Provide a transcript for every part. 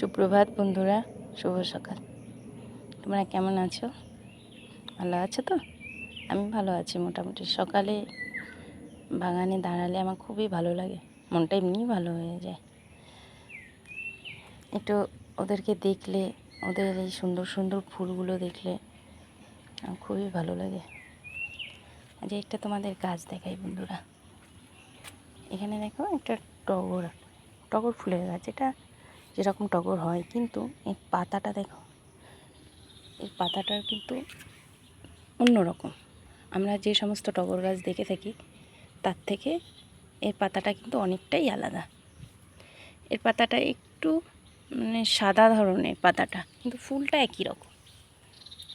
সুপ্রভাত বন্ধুরা, শুভ সকাল। তোমরা কেমন আছো? ভালো আছো তো? আমি ভালো আছি মোটামুটি। সকালে বাগানে দাঁড়ালে আমার খুবই ভালো লাগে। মনটা এমনিই ভালো হয়ে যায়। একটু ওদেরকে দেখলে, ওদের এই সুন্দর সুন্দর ফুলগুলো দেখলে খুবই ভালো লাগে। আজ একটা তোমাদের গাছ দেখাই বন্ধুরা। এখানে দেখো একটা টগর টগর ফুলের গাছ। এটা যেরকম টগর হয়, কিন্তু এই পাতাটা দেখো, এই পাতাটার কিন্তু অন্যরকম। আমরা যে সমস্ত টগর গাছ দেখে থাকি, তার থেকে এর পাতাটা কিন্তু অনেকটাই আলাদা। এর পাতাটা একটু মানে সাদা ধরনের পাতাটা, কিন্তু ফুলটা একই রকম।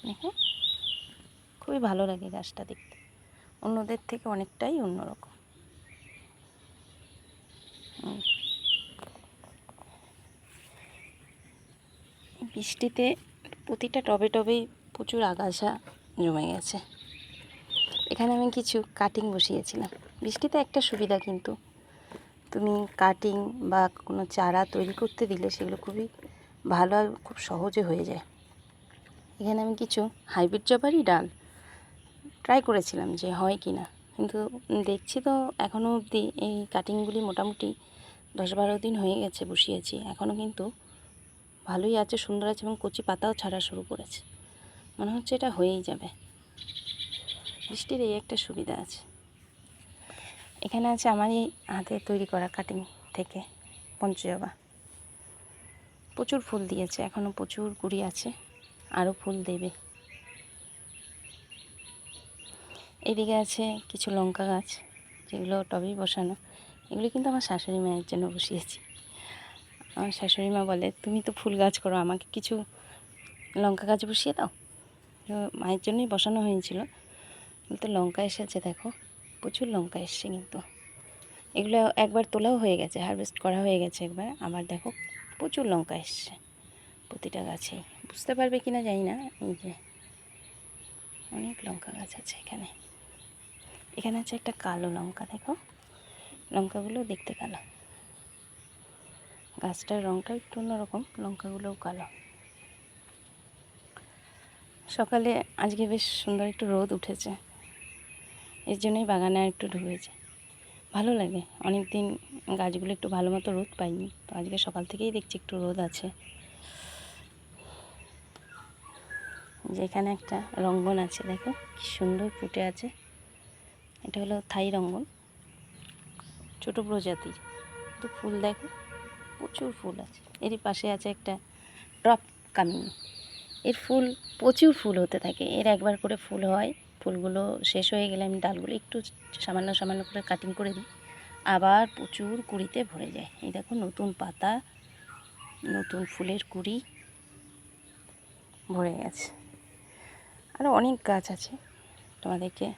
দেখো, খুবই ভালো লাগে গাছটা দেখতে। অন্যদের থেকে অনেকটাই অন্যরকম। বৃষ্টিতে প্রতিটা টবে টবেই প্রচুর আগাছা জমে গেছে। এখানে আমি কিছু কাটিং বসিয়েছিলাম। বৃষ্টিতে একটা সুবিধা কিন্তু, তুমি কাটিং বা কোনো চারা তৈরি করতে দিলে সেগুলো খুবই ভালো আর খুব সহজে হয়ে যায়। এখানে আমি কিছু হাইব্রিড জবারই ডাল ট্রাই করেছিলাম যে হয় কি না কিন্তু দেখছি তো এখনও অবধি এই কাটিংগুলি মোটামুটি দশ বারো দিন হয়ে গেছে বসিয়েছি। এখনও কিন্তু ভালোই আছে, সুন্দর আছে এবং কচি পাতাও ছাড়া শুরু করেছে। মনে হচ্ছে এটা হয়েই যাবে। বৃষ্টির এই একটা সুবিধা আছে। এখানে আছে আমারই হাতে তৈরি করা কাটিং থেকে পঞ্চজবা। প্রচুর ফুল দিয়েছে এখনও প্রচুর কুড়ি আছে, আরও ফুল দেবে। এদিকে আছে কিছু লঙ্কা গাছ, যেগুলো টবেই বসানো। এগুলো কিন্তু আমার শাশুড়ি মায়ের জন্য বসিয়েছি। আমার শাশুড়ি মা বলে, তুমি তো ফুল গাছ করো, আমাকে কিছু লঙ্কা গাছ বসিয়ে দাও। মায়ের জন্যই বসানো হয়েছিল। কিন্তু লঙ্কা এসেছে দেখো, প্রচুর লঙ্কা এসছে কিন্তু। এগুলো একবার তোলাও হয়ে গেছে হারভেস্ট করা হয়ে গেছে একবার। আবার দেখো, প্রচুর লঙ্কা এসছে প্রতিটা গাছেই বুঝতে পারবে কি না জানি না, এই যে অনেক লঙ্কা গাছ আছে এখানে। এখানে আছে একটা কালো লঙ্কা, দেখো। লঙ্কাগুলো দেখতে কালো। গাছটার রঙটা একটু অন্যরকম, লঙ্কাগুলোও কালো। সকালে আজকে বেশ সুন্দর একটু রোদ উঠেছে, এর জন্যই বাগানে আর একটু ঢুকেছে। ভালো লাগে অনেক দিন গাছগুলো একটু ভালো মতো রোদ পাইনি, তো আজকে সকাল থেকেই দেখছি একটু রোদ আছে। যেখানে একটা রঙ্গন আছে, দেখো কি সুন্দর ফুটে আছে। এটা হলো থাই রঙ্গন, ছোটো প্রজাতির। তো ফুল দেখো প্রচুর ফুল আছে। এরই পাশে আছে একটা ড্রপ কামিনী। এর ফুল প্রচুর ফুল হতে থাকে। এর একবার করে ফুল হয়। ফুলগুলো শেষ হয়ে গেলে আমি ডালগুলো একটু সামান্য সামান্য করে কাটিং করে দিই। আবার প্রচুর কুড়িতে ভরে যায়। এই দেখো নতুন পাতা, নতুন ফুলের কুড়ি ভরে গেছে। আরও অনেক গাছ আছে। তোমাদেরকে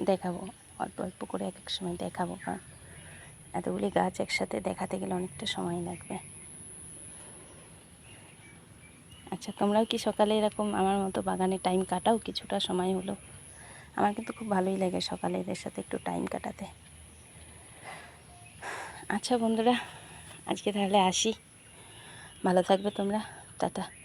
দেখাবো। অল্প অল্প করে এক এক সময় দেখাবো। কারণ এতগুলি গাছ একসাথে দেখাতে গেলে অনেকটা সময় লাগবে। আচ্ছা তোমরাও কি সকালে এরকম আমার মতো বাগানে টাইম কাটাও? কিছুটা সময় হলো। আমার কিন্তু খুব ভালোই লাগে সকালে এদের সাথে একটু টাইম কাটাতে। আচ্ছা বন্ধুরা, আজকে তাহলে আসি। ভালো থাকবে তোমরা। টাটা।